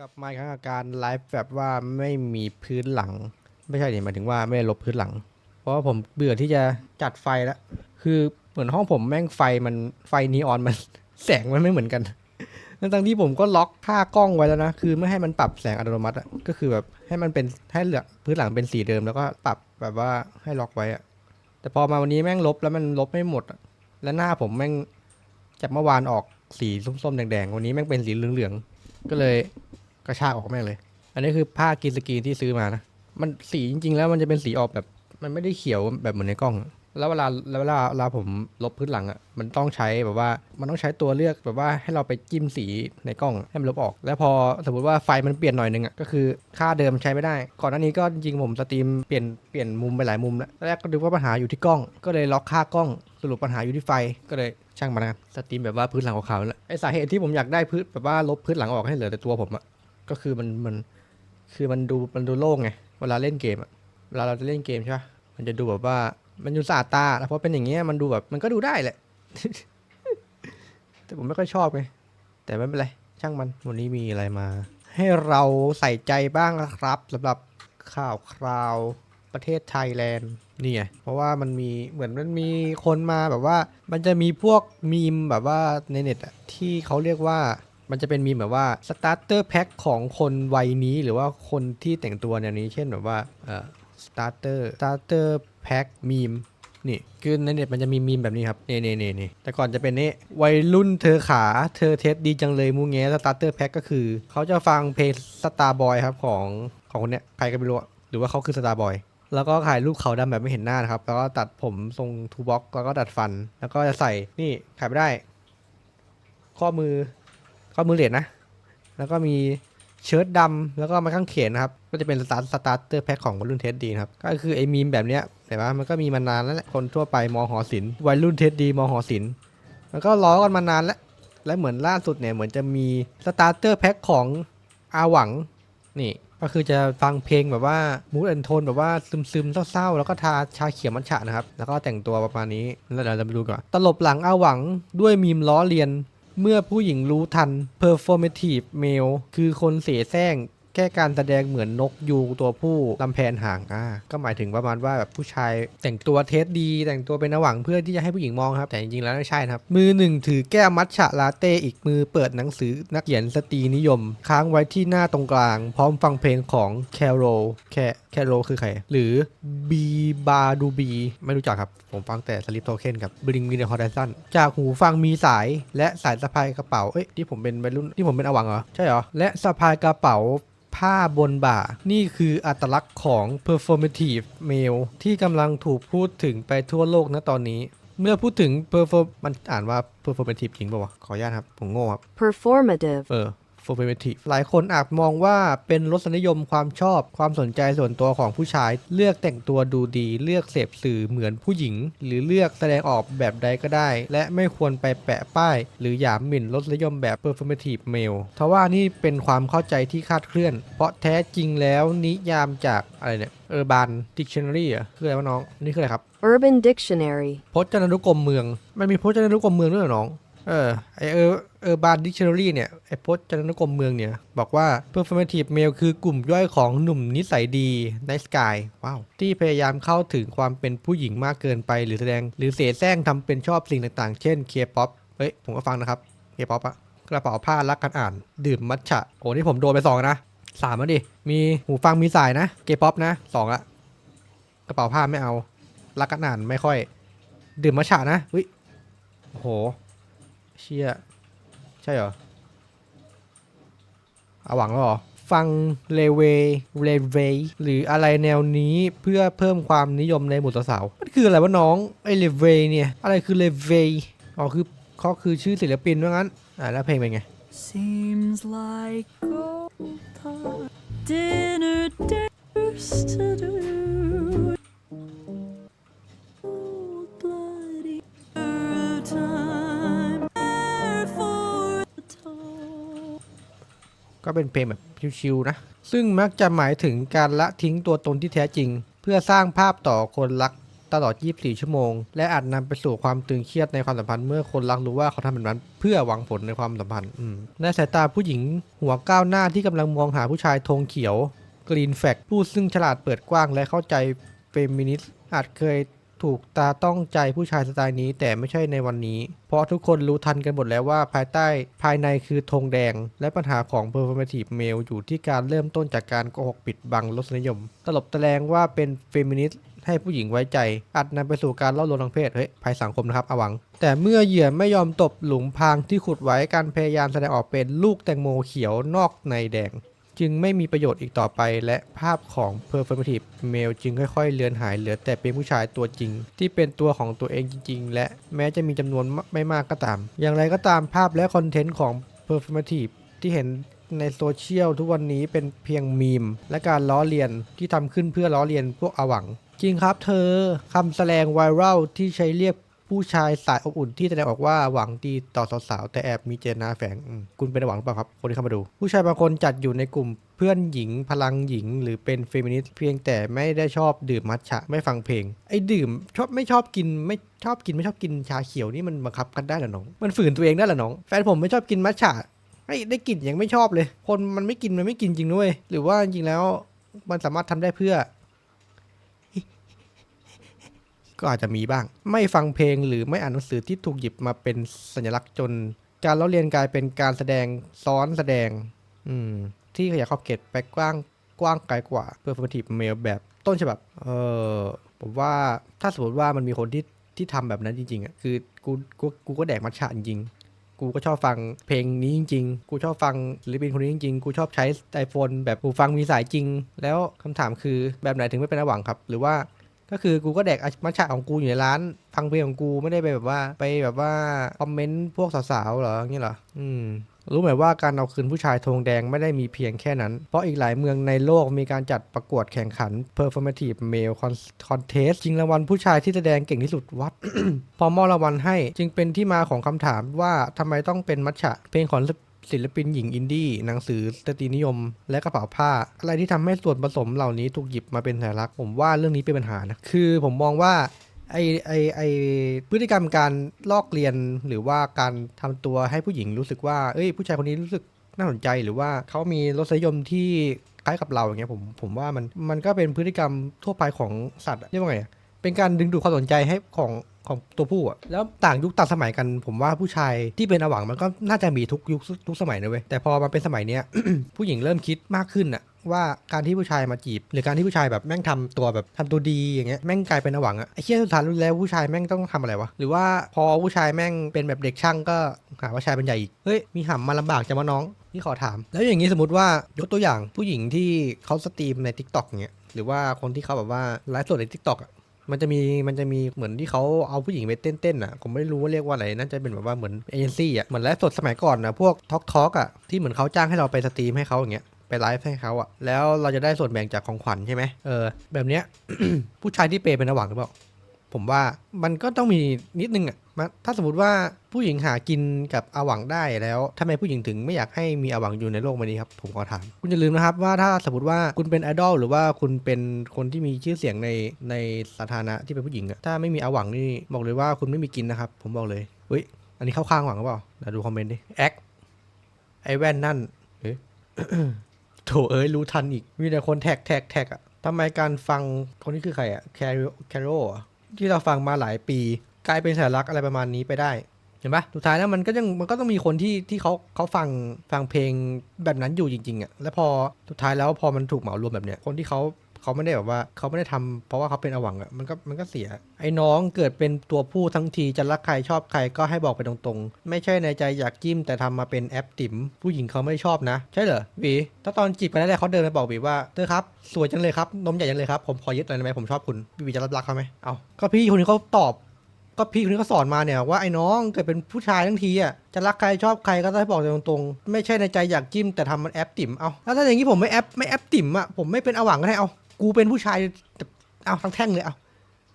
กลับมาครั้งกับการไลฟ์แบบว่าไม่มีพื้นหลัง ไม่ใช่ดิหมายถึงว่าไม่ได้ลบพื้นหลัง เพราะว่าผมเบื่อที่จะจัดไฟแล้วคือเหมือนห้องผมแม่งไฟมันไฟนีออนมัน แสงมันไม่เหมือนกันทั้งที่ผมก็ล็อกค่ากล้องไว้แล้วนะ คือไม่ให้มันปรับแสงอัตโนมัติอะก็คือแบบให้มันเป็นให้เหลือพื้นหลังเป็นสีเดิมแล้วก็ปรับแบบว่าให้ล็อกไว้อะแต่พอมาวันนี้แม่งลบแล้วมันลบไม่หมดอะแล้วหน้าผมแม่งจากเมื่อวานออกสีส้มๆแดงๆวันนี้แม่งเป็นสีเหลืองๆก็เลย กระชากออกแม่งเลย อันนี้คือผ้ากินสกรีนที่ซื้อมานะ มันสีจริง ๆ แล้วมันจะเป็นสีออกแบบ มันไม่ได้เขียวแบบเหมือนในกล้อง แล้วเวลาแล้วเวลาเวลาผมลบพื้นหลังอะ มันต้องใช้แบบว่า มันต้องใช้ตัวเลือกแบบว่าให้เราไปจิ้มสีในกล้องให้มันลบออก แล้วพอสมมติว่าไฟมันเปลี่ยนหน่อยนึงอะ ก็คือค่าเดิมใช้ไม่ได้ ก่อนหน้านี้ก็จริงผมสตรีมเปลี่ยนเปลี่ยนมุมไปหลายมุมแล้ว แรกก็ดูว่าปัญหาอยู่ที่กล้อง ก็เลยล็อกค่ากล้อง สรุปปัญหาอยู่ที่ไฟ ก็เลยช่างมันนะสตรีมแบบว่าพื้นหลังขาวๆแหละไอสาเหตุที่ผมอยากได้พื้นแบบว่าลบพื้นหลังออกให้เหลือแต่ตัวผมอะ ก็คือมันมันคือมันดูมันดูโล่งไงเวลาเล่นเกมอะเวลาเราจะเล่นเกมใช่ปะมันจะดูแบบว่ามันอยู่สะอาดตาแล้วพอเป็นอย่างเงี้ยมันดูแบบมันก็ดูได้แหละ แต่ผมไม่ค่อยชอบไงแต่ไม่เป็นไรช่างมันวันนี้มีอะไรมา ให้เราใส่ใจบ้างนะครับสำหรับข่าวคราวประเทศไทยแลนด์นี่ไงเพราะว่ามันมีเหมือนมันมีคนมาแบบว่า มันจะมีพวกมีมแบบว่าในเน็ตอะที่เขาเรียกว่า มันจะเป็นมีแบบว่าสตาร์เตอร์แพ็คของคนวัยนี้หรือว่าคนที่แต่งตัวแนวนี้ เช่นแบบว่าเอ่อสตาร์เตอร์สตาร์เตอร์แพ็คมีมนี่คือในเน็ตมันจะมีมีมแบบนี้ครับนี่นี่นี่นี่แต่ก่อนจะเป็นนี่วัยรุ่นเธอขาเธอเทสดีจังเลยมูแงสตาร์เตอร์แพ็คก็คือ เขาจะฟังเพลงสตาร์บอยครับของของคนเนี้ยใครก็ไม่รู้หรือว่าเขาคือสตาร์บอยแล้วก็ถ่ายรูปเขาวดำแบบไม่เห็นหน้านะครับ แล้วก็ตัดผมทรงทูบ็อกแล้วก็ดัดฟัน แล้วก็จะใส่นี่ขายไม่ได้ ข้อมือ ข้อมือเหรียญนะ แล้วก็มีเชิ้ตดำแล้วก็มาข้างเขนนะครับ ก็จะเป็นสตาร์สตาร์เตอร์แพ็คของวัยรุ่นเทสดีครับ ก็คือไอ้มีมแบบเนี้ยแต่ว่ามันก็มีมานานแล้วแหละคนทั่วไปมอหอศิลป์วัยรุ่นเทสดีมอหอศิลป์มันก็ล้อกันมานานแล้ว และเหมือนล่าสุดเนี่ยเหมือนจะมีสตาร์เตอร์แพ็คของอาหวังนี่ก็คือจะฟังเพลงแบบว่ามูดแอนโทนแบบว่าซึมๆเศร้าๆ แล้วก็ทาชาเขียวมัทฉะนะครับ แล้วก็แต่งตัวประมาณนี้แล้วเดี๋ยวเราไปดูก่อน ตลบหลังอาหวังด้วยมีมล้อเลียน เมื่อผู้หญิงรู้ทัน performative male คือคนเสแสร้ง แค่การแสดงเหมือนนกยูงตัวผู้ลำแพนห่างอ่าก็หมายถึงประมาณว่าแบบผู้ชายแต่งตัวเทสดี แต่งตัวเป็นอาหวังเพื่อที่จะให้ผู้หญิงมองครับ แต่จริงๆแล้วไม่ใช่นะครับ มือหนึ่งถือแก้วมัทฉะลาเต้อีกมือเปิดหนังสือนักเขียนสตรีนิยม ค้างไว้ที่หน้าตรงกลาง พร้อมฟังเพลงของแคโรแคแคโรคือใคร หรือบีบาดูบีไม่รู้จักครับ ผมฟังแต่สลิปโทเค็นกับบริงมีเดอร์ฮอร์ดซันจากหูฟังมีสายและสายสะพายกระเป๋าเอ้ยที่ผมเป็นวัยรุ่นที่ผมเป็นอวังเหรอใช่เหรอและสะพายกระเป๋า ผ้าบนบ่า นี่คืออัตลักษณ์ของ performative male ที่กำลังถูกพูดถึงไปทั่วโลกนะตอนนี้ เมื่อพูดถึง perform มันอ่านว่า performative จริงป่าวะขออนุญาตครับ ผมโง่ครับ performative, เออ performative หลายคนอาจมองว่าเป็นรสนิยมความชอบความสนใจส่วนตัวของผู้ชาย เลือกแต่งตัวดูดี เลือกเสพสื่อเหมือนผู้หญิง หรือเลือกแสดงออกแบบใดก็ได้ และไม่ควรไปแปะป้าย หรือหยามหมิ่นรสนิยมแบบ performative male ทว่านี่เป็นความเข้าใจที่คลาดเคลื่อน เพราะแท้จริงแล้วนิยามจากอะไรเนี่ย Urban Dictionary อะคืออะไรวะน้อง นี่คืออะไรครับ Urban Dictionary, พจนานุกรมเมือง มันมีพจนานุกรมเมืองด้วยเหรอน้อง เออไอเออเออบาร์ดิกชันนารีเนี่ยไอพจนานุกรมเมืองเนี่ย บอกว่า performative male คือกลุ่มย่อยของหนุ่มนิสัยดีในสกายว้าว ที่พยายามเข้าถึงความเป็นผู้หญิงมากเกินไปหรือแสดง หรือเสแสร้งทำเป็นชอบสิ่งต่างๆ เช่นเคป๊อปเฮ้ย ผมก็ฟังนะครับเคป๊อปอะกระเป๋าผ้ารักกันอ่าน ดื่มมัทฉะ โอ้นี่ผมโดนไปสองนะสามแล้วดิ มีหูฟังมีสายนะเคป๊อปนะสองละกระเป๋าผ้าไม่เอา รักกันอ่านไม่ค่อย ดื่มมัทฉะนะอุ้ยโอ้โห เชี่ยใช่เหรอเอาหวังแล้วหรอ ฟังเลเวเลเวหรืออะไรแนวนี้เพื่อเพิ่มความนิยมในหมู่สาวมันคืออะไรวะน้องไอเลเวเนี่ย อะไรคือเลเวอ๋อคือเขาคือชื่อศิลปินว่างั้น อ่าแล้วเพลงเป็นไง Seems like old time dinner dares to do. ก็เป็นเพลงแบบชิวๆนะ ซึ่งมักจะหมายถึงการละทิ้งตัวตนที่แท้จริง เพื่อสร้างภาพต่อคนรักตลอด 24 ชั่วโมง และอาจนำไปสู่ความตึงเครียดในความสัมพันธ์เมื่อคนรักรู้ว่าเขาทำแบบนั้น เพื่อหวังผลในความสัมพันธ์ในสายตาผู้หญิงหัวก้าวหน้าที่กำลังมองหาผู้ชายธงเขียวกรีนแฟกผู้ซึ่งฉลาดเปิดกว้างและเข้าใจเฟมินิสต์อาจเคย ถูกตาต้องใจผู้ชายสไตล์นี้แต่ไม่ใช่ในวันนี้ เพราะทุกคนรู้ทันกันหมดแล้วว่าภายใต้ภายในคือธงแดง และปัญหาของ performative male อยู่ที่การเริ่มต้นจากการโกหกปิดบังรสนิยม ตลบตะแลงว่าเป็นเฟมินิสต์ให้ผู้หญิงไว้ใจ อาจนำไปสู่การล่อลวงทางเพศเฮ้ยภัยสังคมนะครับอวัง แต่เมื่อเหยื่อไม่ยอมตบหลุมพรางที่ขุดไว้การพยายามแสดงออกเป็นลูกแตงโมเขียวนอกในแดง จึงไม่มีประโยชน์อีกต่อไป และภาพของ performative male จึงค่อยๆ เลือนหายเหลือแต่เป็นผู้ชายตัวจริง ที่เป็นตัวของตัวเองจริง ๆ และแม้จะมีจำนวนไม่มากก็ตาม อย่างไรก็ตามภาพและคอนเทนต์ของ performative ที่เห็นในโซเชียลทุกวันนี้เป็นเพียงมีม และการล้อเลียนที่ทำขึ้นเพื่อล้อเลียนพวกอวัง จริงครับเธอคำแสดงไวรัลที่ใช้เรียก ผู้ชายสายอบอุ่นที่แสดงออกว่าหวังดีต่อสาวๆแต่แอบมีเจตนาแฝงอืมคุณเป็นหวังหรือเปล่าครับ คนที่เข้ามาดู ผู้ชายบางคนจัดอยู่ในกลุ่มเพื่อนหญิงพลังหญิง หรือเป็นเฟมินิสต์เพียงแต่ไม่ได้ชอบดื่มมัทฉะไม่ฟังเพลง ไอ้ดื่มชอบไม่ชอบกินไม่ชอบกินไม่ชอบกินชาเขียวนี่มันบังคับกันได้เหรอน้อง มันฝืนตัวเองได้เหรอน้องแฟนผมไม่ชอบกินมัทฉะไอ้ได้กลิ่นยังไม่ชอบเลย คนมันไม่กินมันไม่กินจริงด้วยหรือว่าจริงแล้วมันสามารถทำได้เพื่อ ก็อาจจะมีบ้าง ไม่ฟังเพลงหรือไม่อ่านหนังสือที่ถูกหยิบมาเป็นสัญลักษณ์จน การเล่าเรียนกลายเป็นการแสดงซ้อนแสดง อืม ที่ขยายขอบเขตไปกว้างกว้างไกลกว่า performative male แบบต้นฉบับ เออผมว่าถ้าสมมติว่ามันมีคนที่ที่ทำแบบนั้นจริงๆอะคือกูกูกูก็แดกมัทฉะจริงกูก็ชอบฟังเพลงนี้จริง ๆ กูชอบฟังศิลปินคนนี้จริง ๆ กูชอบใช้ไอโฟนแบบกูฟังมีสายจริง แล้วคำถามคือแบบไหนถึงไม่เป็นระหว่างครับ หรือว่า ก็คือกูก็แดกมัชฉะของกูอยู่ในร้าน ฟังเพลงของกูไม่ได้ไปแบบว่า ไปแบบว่าคอมเมนต์พวกสาวๆเหรออย่างเงี้ยเหรออืมรู้ไหมว่าการเอาคืนผู้ชายธงแดงไม่ได้มีเพียงแค่นั้น เพราะอีกหลายเมืองในโลกมีการจัดประกวดแข่งขัน performative male contest ชิงรางวัลผู้ชายที่แสดงเก่งที่สุดวัด พอมอบรางวัลให้ จึงเป็นที่มาของคำถามว่าทำไมต้องเป็นมัชฉะเพลงของ ศิลปินหญิงอินดี้หนังสือสตรีนิยม และกระเป๋าผ้า อะไรที่ทำให้ส่วนผสมเหล่านี้ถูกหยิบมาเป็นสัญลักษณ์ผมว่าเรื่องนี้เป็นปัญหานะคือผมมองว่าไอไอไอพฤติกรรมการลอกเรียนหรือว่าการทำตัวให้ผู้หญิงรู้สึกว่าเอ้ยผู้ชายคนนี้รู้สึกน่าสนใจหรือว่าเขามีรสนิยมที่คล้ายกับเราอย่างเงี้ยผมผมว่ามันมันก็เป็นพฤติกรรมทั่วไปของสัตว์เรียกว่าไงเป็นการดึงดูดความสนใจให้ของ ของตัวผู้อะแล้วต่างยุคต่างสมัยกันผมว่าผู้ชายที่เป็นอวังมันก็น่าจะมีทุกยุคทุกสมัยนะเว้ยแต่พอมาเป็นสมัยเนี้ย ผู้หญิงเริ่มคิดมากขึ้นอะว่าการที่ผู้ชายมาจีบ หรือการที่ผู้ชายแบบแม่งทำตัวแบบทำตัวดีอย่างเงี้ยแม่งกลายเป็นอวังอะไอ้เชี่ยสุดท้ายรู้แล้วผู้ชายแม่งต้องทำอะไรวะหรือว่าพอผู้ชายแม่งเป็นแบบเด็กช่างก็หาว่าชายเป็นใหญ่อีกเฮ้ยมีหำมาลำบากจะมาน้องนี่ขอถาม แล้วอย่างนี้สมมติว่ายกตัวอย่างผู้หญิงที่เขาสตรีมใน t ิ k t o k เงี้ยหรือว่าคนที่เขาแบบว่าไลฟ์สดใน t ิ k t o k อะ มันจะมีมันจะมีเหมือนที่เขาเอาผู้หญิงไปเต้นๆอะผมไม่รู้ว่าเรียกว่าอะไรน่าจะเป็นแบบว่าเหมือนเอเจนซี่อะเหมือนไลฟ์สดสมัยก่อนนะพวกทอกทอกอะที่เหมือนเขาจ้างให้เราไปสตรีมให้เขาอย่างเงี้ยไปไลฟ์ให้เขาอะแล้วเราจะได้ส่วนแบ่งจากของขวัญใช่ไหมเออแบบเนี้ยผู้ชายที่เปย์เป็นระหว่างหรือเปล่า ผมว่ามันก็ต้องมีนิดนึงอะมาถ้าสมมติว่าผู้หญิงหากินกับอาหวังได้แล้วทำไมผู้หญิงถึงไม่อยากให้มีอาหวังอยู่ในโลกใบนี้ครับ ผมขอถาม คุณอย่าลืมนะครับว่าถ้าสมมติว่าคุณเป็นไอดอลหรือว่าคุณเป็นคนที่มีชื่อเสียงในในสาธารณะที่เป็นผู้หญิงอะถ้าไม่มีอาหวังนี่บอกเลยว่าคุณไม่มีกินนะครับ ผมบอกเลยเฮ้ยอันนี้เข้าข้างหวังหรือเปล่าเดี๋ยวดูคอมเมนต์ดิแอคไอแว่นนั่นเฮ้ยโถเอ้ยรู้ทันอีกมีแต่คนแท็กแท็กแท็กอะทำไมการฟังคนนี้คือใครอะแคโรแคโร ที่เราฟังมาหลายปี กลายเป็นสัญลักษณ์อะไรประมาณนี้ไปได้เห็นปะสุดท้ายแล้วมันก็ยังมันก็ต้องมีคนที่ที่เขาเขาฟังฟังเพลงแบบนั้นอยู่จริงๆอะแล้วพอสุดท้ายแล้วพอมันถูกเหมารวมแบบเนี้ยคนที่เขา เขาไม่ได้แบบว่าเขาไม่ได้ทำเพราะว่าเขาเป็นอวังอะมันก็มันก็เสีย ไอ้น้องเกิดเป็นตัวผู้ทั้งทีจะรักใครชอบใครก็ให้บอกไปตรงๆ ไม่ใช่ในใจอยากจิ้มแต่ทำมาเป็นแอปติ๋มผู้หญิงเขาไม่ชอบนะ ใช่เหรอวีถ้าตอนจีบกันแรกเขาเดินมาบอกวีว่าเธอครับสวยจังเลยครับนมใหญ่จังเลยครับผมขอยึดหน่อยได้ไหมผมชอบคุณวีจะรับรักเขาไหมเอาก็พี่คนนี้เขาตอบก็พี่คนนี้ก็สอนมาเนี่ยว่าไอ้น้องเกิดเป็นผู้ชายทั้งทีอะจะรักใครชอบใครก็ต้องให้บอกตรงๆ ไม่ใช่ในใจอยากจิ้มแต่ทำมันแอปติ๋มเอาแล้วถ้าอย่างนี้ผมไม่แอปไม่แอปติ๋มอะผมไม่เป็นอหวังก็ได้เอา กูเป็นผู้ชายแต่เอาทั้งแท่งเลยเอา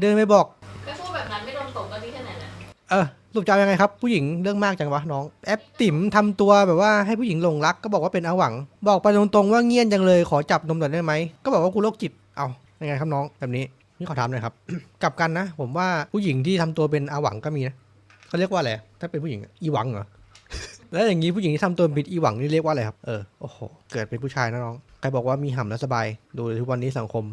เดินไปบอกก็พูดแบบนั้นไม่โดนตกก็ดีแค่ไหนนะเออสรุปจะเอายังไงครับ ผู้หญิงเรื่องมากจังวะน้อง แอปติ๋มทำตัวแบบว่าให้ผู้หญิงหลงรักก็บอกว่าเป็นอาหวัง บอกไปตรงๆว่าเงียนจังเลยขอจับนมหน่อยได้ไหมก็บอกว่ากูโรคจิตเอายังไงครับน้องแบบนี้นี่ขอถามหน่อยครับ กลับกันนะ ผมว่าผู้หญิงที่ทำตัวเป็นอาหวังก็มีนะเขาเรียกว่าอะไรถ้าเป็นผู้หญิงอะอีหวังเหรอ แล้วอย่างนี้ผู้หญิงที่ทำตัวบิดอีหวังนี่เรียกว่าอะไรครับ เออ โอ้โห เกิดเป็นผู้ชายนะน้อง ใครบอกว่ามีห่ำแล้วสบาย ดูเลยทุกวันนี้สังคม